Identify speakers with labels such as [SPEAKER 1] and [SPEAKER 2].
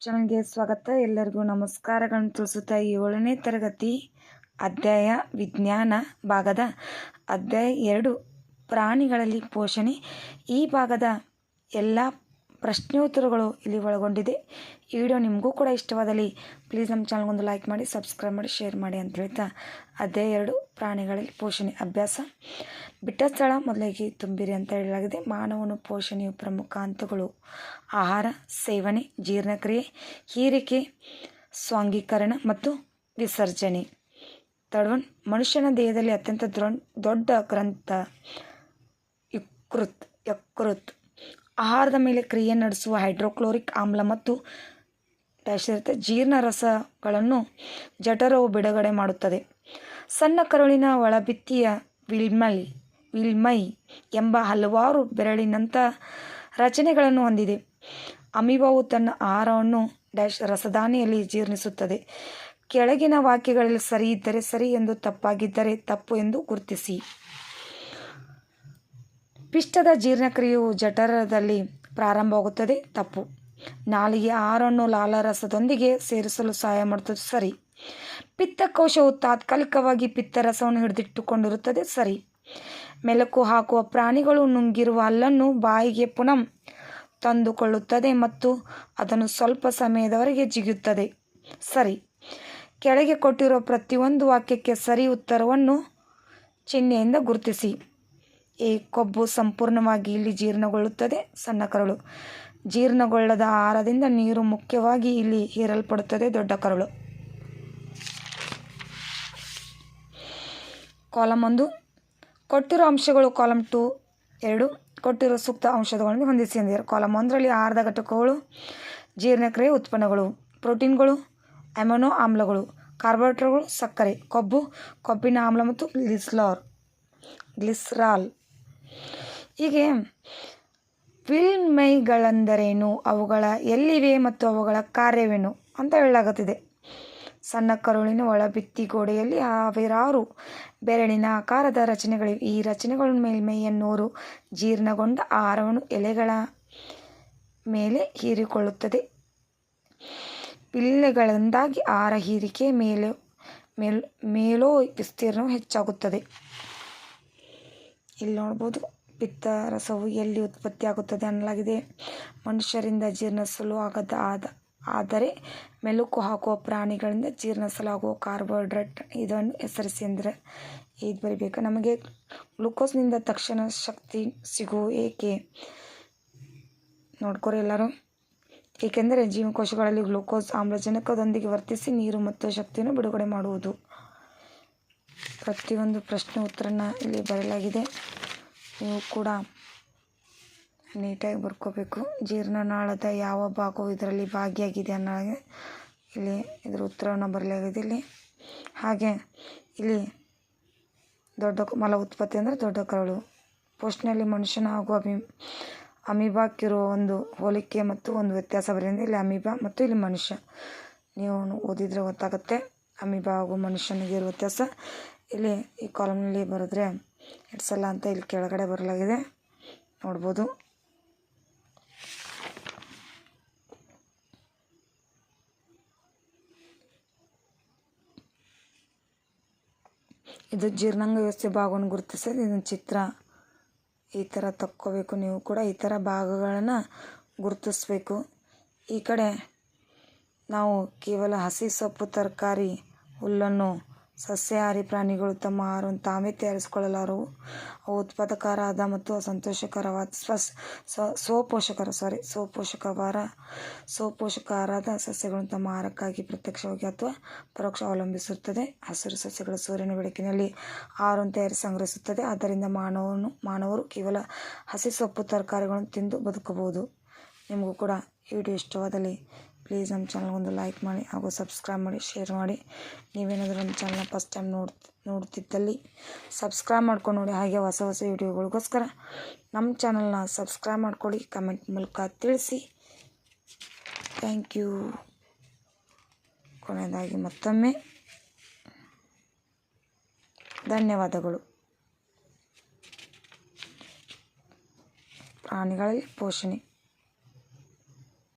[SPEAKER 1] ಚಾನಲ್ಗೆ ಸ್ವಾಗತ. ಎಲ್ಲರಿಗೂ ನಮಸ್ಕಾರಗಳನ್ನು ತಿಳಿಸುತ್ತಾ ಏಳನೇ ತರಗತಿ ಅಧ್ಯಾಯ ವಿಜ್ಞಾನ ಭಾಗದ ಅಧ್ಯಾಯ ಎರಡು, ಪ್ರಾಣಿಗಳಲ್ಲಿ ಪೋಷಣೆ. ಈ ಭಾಗದ ಎಲ್ಲ ಪ್ರಶ್ನೋತ್ತರಗಳು ಇಲ್ಲಿ ಒಳಗೊಂಡಿದೆ. ಈ ವಿಡಿಯೋ ನಿಮಗೂ ಕೂಡ ಇಷ್ಟವಾದಲ್ಲಿ ಪ್ಲೀಸ್ ನಮ್ಮ ಚಾನಲ್ಗೊಂದು ಲೈಕ್ ಮಾಡಿ, ಸಬ್ಸ್ಕ್ರೈಬ್ ಮಾಡಿ, ಶೇರ್ ಮಾಡಿ ಅಂತ ಹೇಳ್ತಾ ಅದೇ ಎರಡು ಪ್ರಾಣಿಗಳಲ್ಲಿ ಪೋಷಣೆ ಅಭ್ಯಾಸ. ಬಿಟ್ಟ ಸ್ಥಳ ಮೊದಲಿಗೆ ತುಂಬಿರಿ ಅಂತ ಹೇಳಲಾಗಿದೆ. ಮಾನವನ ಪೋಷಣೆಯು ಪ್ರಮುಖ ಹಂತಗಳು. ಆಹಾರ, ಸೇವನೆ, ಜೀರ್ಣಕ್ರಿಯೆ, ಹೀರಿಕೆ, ಸ್ವಾಂಗೀಕರಣ ಮತ್ತು ವಿಸರ್ಜನೆ. ಒನ್ ಮನುಷ್ಯನ ದೇಹದಲ್ಲಿ ಅತ್ಯಂತ ದೊಡ್ ದೊಡ್ಡ ಗ್ರಂಥ ಯಕೃತ್ ಯಕೃತ್. ಆಹಾರದ ಮೇಲೆ ಕ್ರಿಯೆ ನಡೆಸುವ ಹೈಡ್ರೋಕ್ಲೋರಿಕ್ ಆಮ್ಲ ಮತ್ತು ಡ್ಯಾಶ್ ಇರುತ್ತೆ ಜೀರ್ಣರಸಗಳನ್ನು ಜಠರವು ಬಿಡುಗಡೆ ಮಾಡುತ್ತದೆ. ಸಣ್ಣ ಕರುಳಿನ ಒಳಭಿತ್ತಿಯ ವಿಲ್ಮೈ ವಿಲ್ಮೈ ಎಂಬ ಹಲವಾರು ಬೆರಳಿನಂಥ ರಚನೆಗಳನ್ನು ಹೊಂದಿದೆ. ಅಮೀಬಾವು ತನ್ನ ಆಹಾರವನ್ನು ಡ್ಯಾಶ್ ರಸದಾನಿಯಲ್ಲಿ ಜೀರ್ಣಿಸುತ್ತದೆ. ಕೆಳಗಿನ ವಾಕ್ಯಗಳಲ್ಲಿ ಸರಿ ಇದ್ದರೆ ಸರಿ ಎಂದು, ತಪ್ಪಾಗಿದ್ದರೆ ತಪ್ಪು ಎಂದು ಗುರುತಿಸಿ. ಪಿಷ್ಟದ ಜೀರ್ಣಕ್ರಿಯೆಯು ಜಠರದಲ್ಲಿ ಪ್ರಾರಂಭವಾಗುತ್ತದೆ. ತಪ್ಪು. ನಾಲಿಗೆ ಆರನ್ನು ಲಾಲಾರಸದೊಂದಿಗೆ ಸೇರಿಸಲು ಸಹಾಯ ಮಾಡುತ್ತದೆ. ಸರಿ. ಪಿತ್ತಕೋಶವು ತಾತ್ಕಾಲಿಕವಾಗಿ ಪಿತ್ತರಸವನ್ನು ಹಿಡಿದಿಟ್ಟುಕೊಂಡಿರುತ್ತದೆ. ಸರಿ. ಮೆಲುಕು ಹಾಕುವ ಪ್ರಾಣಿಗಳು ನುಂಗಿರುವ ಹಲ್ಲನ್ನು ಬಾಯಿಗೆ ಪುನಃ ತಂದುಕೊಳ್ಳುತ್ತದೆ ಮತ್ತು ಅದನ್ನು ಸ್ವಲ್ಪ ಸಮಯದವರೆಗೆ ಜಿಗಿಯುತ್ತದೆ. ಸರಿ. ಕೆಳಗೆ ಕೊಟ್ಟಿರುವ ಪ್ರತಿಯೊಂದು ವಾಕ್ಯಕ್ಕೆ ಸರಿ ಉತ್ತರವನ್ನು ಚಿಹ್ನೆಯಿಂದ ಗುರುತಿಸಿ. ಈ ಕೊಬ್ಬು ಸಂಪೂರ್ಣವಾಗಿ ಇಲ್ಲಿ ಜೀರ್ಣಗೊಳ್ಳುತ್ತದೆ. ಸಣ್ಣ ಕರುಳು. ಜೀರ್ಣಗೊಳ್ಳದ ಆಹಾರದಿಂದ ನೀರು ಮುಖ್ಯವಾಗಿ ಇಲ್ಲಿ ಹೀರಲ್ಪಡುತ್ತದೆ. ದೊಡ್ಡ ಕರುಳು. ಕಾಲಮ್ ಒಂದು. ಕೊಟ್ಟಿರೋ ಅಂಶಗಳು ಕಾಲಮ್ ಟು, ಎರಡು. ಕೊಟ್ಟಿರೋ ಸೂಕ್ತ ಅಂಶಗಳನ್ನು ಹೊಂದಿಸಿ ಎಂದಿದ್ದಾರೆ. ಕಾಲಮ್ ಒಂದರಲ್ಲಿ ಆಹಾರದ ಘಟಕಗಳು, ಜೀರ್ಣಕ್ರಿಯೆ ಉತ್ಪನ್ನಗಳು, ಪ್ರೋಟೀನ್ಗಳು, ಅಮೆನೋ ಆಮ್ಲಗಳು, ಕಾರ್ಬೋಹೈಡ್ರೇಟ್ಗಳು, ಸಕ್ಕರೆ, ಕೊಬ್ಬು, ಕೊಬ್ಬಿನ ಆಮ್ಲ ಮತ್ತು ಗ್ಲಿಸ್ಲಾರ್. ಗ್ಲಿಸ್ರಾಲ್. ಹೀಗೆ ವಿಲ್ಮೈಗಳೆಂದರೇನು ಅವುಗಳ ಎಲ್ಲಿವೆ ಮತ್ತು ಅವುಗಳ ಕಾರ್ಯವೇನು? ಅಂತ ಹೇಳಲಾಗುತ್ತಿದೆ. ಸಣ್ಣ ಕರುಳಿನ ಒಳಭಿತ್ತಿ ಗೋಡೆಯಲ್ಲಿ ಸಾವಿರಾರು ಬೆರಳಿನ ಆಕಾರದ ರಚನೆಗಳಿವೆ. ಈ ರಚನೆಗಳ ಮೇಲ್ಮೈಯನ್ನೋರು ಜೀರ್ಣಗೊಂಡ ಆಹಾರವನ್ನು ಎಲೆಗಳ ಮೇಲೆ ಹೀರಿಕೊಳ್ಳುತ್ತದೆ. ಪಿಲ್ಲೆಗಳಿಂದಾಗಿ ಆಹಾರ ಹೀರಿಕೆ ಮೇಲೆ, ಮೇಲ್, ಮೇಲೋ ವಿಸ್ತೀರ್ಣವು ಹೆಚ್ಚಾಗುತ್ತದೆ. ಇಲ್ಲಿ ನೋಡ್ಬೋದು, ಪಿತ್ತ ರಸವು ಎಲ್ಲಿ ಉತ್ಪತ್ತಿಯಾಗುತ್ತದೆ ಅನ್ನಲಾಗಿದೆ. ಮನುಷ್ಯರಿಂದ ಜೀರ್ಣಿಸಲು ಆಗದ ಆದ, ಆದರೆ ಮೆಲುಕು ಹಾಕುವ ಪ್ರಾಣಿಗಳಿಂದ ಜೀರ್ಣಿಸಲಾಗುವ ಕಾರ್ಬೋಹೈಡ್ರೇಟ್ ಇದನ್ನು ಹೆಸರಿಸಿ ಅಂದರೆ ಇದು ಬರಿಬೇಕು. ನಮಗೆ ಗ್ಲುಕೋಸ್ನಿಂದ ತಕ್ಷಣ ಶಕ್ತಿ ಸಿಗುವ ಏಕೆ? ನೋಡ್ಕೊರಿ ಎಲ್ಲರೂ. ಏಕೆಂದರೆ ಜೀವಕೋಶಗಳಲ್ಲಿ ಗ್ಲೂಕೋಸ್ ಆಮ್ಲಜನಕದೊಂದಿಗೆ ವರ್ತಿಸಿ ನೀರು ಮತ್ತು ಶಕ್ತಿಯನ್ನು ಬಿಡುಗಡೆ ಮಾಡುವುದು. ಪ್ರತಿಯೊಂದು ಪ್ರಶ್ನೆ ಉತ್ತರನ ಇಲ್ಲಿ ಬರೆಯಲಾಗಿದೆ. ನೀವು ಕೂಡ ನೀಟಾಗಿ ಬರ್ಕೋಬೇಕು. ಜೀರ್ಣನಾಳದ ಯಾವ ಭಾಗವು ಇದರಲ್ಲಿ ಭಾಗಿಯಾಗಿದೆ ಅನ್ನೋ ಹಾಗೆ ಇಲ್ಲಿ ಇದರ ಉತ್ತರವನ್ನು ಬರಲಾಗಿದೆ ಇಲ್ಲಿ ಹಾಗೆ ಇಲ್ಲಿ ದೊಡ್ಡ ಮಲ ಉತ್ಪತ್ತಿ ಅಂದರೆ ದೊಡ್ಡ ಕರಳು. ಪೋಸ್ಟ್ನಲ್ಲಿ ಮನುಷ್ಯನ ಹಾಗೂ ಅಮಿ ಅಮೀಬಾಕ್ಕಿರುವ ಒಂದು ಹೋಲಿಕೆ ಮತ್ತು ಒಂದು ವ್ಯತ್ಯಾಸ ಬರೆಯಿಂದ ಇಲ್ಲಿ ಅಮೀಬಾ ಮತ್ತು ಇಲ್ಲಿ ಮನುಷ್ಯ. ನೀವು ಓದಿದರೆ ಗೊತ್ತಾಗುತ್ತೆ. ಅಮೀಬಾ ಹಾಗೂ ಮನುಷ್ಯನಿಗೆ ಇರುವ ವ್ಯತ್ಯಾಸ ಇಲ್ಲಿ ಈ ಕಾಲಮ್ನಲ್ಲಿ ಬರೆದ್ರೆ ಎಡ್ಸಲ್ಲ ಅಂತ ಇಲ್ಲಿ ಕೆಳಗಡೆ ಬರಲಾಗಿದೆ. ನೋಡ್ಬೋದು. ಇದು ಜೀರ್ಣಾಂಗ ವ್ಯವಸ್ಥೆ ಭಾಗವನ್ನು ಗುರುತಿಸೋದು. ಇದನ್ನು ಚಿತ್ರ ಈ ಥರ ತಕ್ಕೋಬೇಕು ನೀವು ಕೂಡ. ಈ ಥರ ಭಾಗಗಳನ್ನು ಗುರುತಿಸ್ಬೇಕು. ಈ ಕಡೆ ನಾವು ಕೇವಲ ಹಸಿ ಸೊಪ್ಪು ತರಕಾರಿ ಹುಲ್ಲನ್ನು ಸಸ್ಯಾಹಾರಿ ಪ್ರಾಣಿಗಳು ತಮ್ಮ ಆಹಾರವನ್ನು ತಾವೇ ತಯಾರಿಸಿಕೊಳ್ಳಲಾರವು. ಅವು ಉತ್ಪಾದಕರಾದ ಮತ್ತು ಸಂತೋಷಕರವಾದ ಸ್ವಸ್ ಸ್ವಪೋಷಕರ ಸಾರಿ ಸ್ವಪೋಷಕವಾರ, ಸ್ವಪೋಷಕರಾದ ಸಸ್ಯಗಳನ್ನು ತಮ್ಮ ಆಹಾರಕ್ಕಾಗಿ ಪ್ರತ್ಯಕ್ಷವಾಗಿ ಅಥವಾ ಪರೋಕ್ಷ ಅವಲಂಬಿಸುತ್ತದೆ. ಹಸಿರು ಸಸ್ಯಗಳು ಸೂರ್ಯನ ಬೆಳಕಿನಲ್ಲಿ ಆಹಾರವನ್ನು ತಯಾರಿಸಿ ಸಂಗ್ರಹಿಸುತ್ತದೆ. ಆದ್ದರಿಂದ ಮಾನವನು, ಮಾನವರು ಕೇವಲ ಹಸಿ ಸೊಪ್ಪು ತರಕಾರಿಗಳನ್ನು ತಿಂದು ಬದುಕಬಹುದು. ನಿಮಗೂ ಕೂಡ ಈ ವಿಡಿಯೋ ಇಷ್ಟವಾದಲ್ಲಿ ಪ್ಲೀಸ್ ನಮ್ಮ ಚಾನಲ್ಗೊಂದು ಲೈಕ್ ಮಾಡಿ ಹಾಗೂ ಸಬ್ಸ್ಕ್ರೈಬ್ ಮಾಡಿ, ಶೇರ್ ಮಾಡಿ. ನೀವೇನಾದರೂ ನಮ್ಮ ಚಾನಲ್ನ ಫಸ್ಟ್ ಟೈಮ್ ನೋಡ್, ನೋಡ್ತಿದ್ದಲ್ಲಿ ಸಬ್ಸ್ಕ್ರೈಬ್ ಮಾಡ್ಕೊಂಡು ನೋಡಿ. ಹಾಗೆ ಹೊಸ ಹೊಸ ವಿಡಿಯೋಗಳಿಗೋಸ್ಕರ ನಮ್ಮ ಚಾನಲ್ನ ಸಬ್ಸ್ಕ್ರೈಬ್ ಮಾಡ್ಕೊಳ್ಳಿ, ಕಮೆಂಟ್ ಮೂಲಕ ತಿಳಿಸಿ. Thank you. ಕೊನೆಯದಾಗಿ ಮತ್ತೊಮ್ಮೆ ಧನ್ಯವಾದಗಳು. ಪ್ರಾಣಿಗಳಲ್ಲಿ ಪೋಷಣೆ.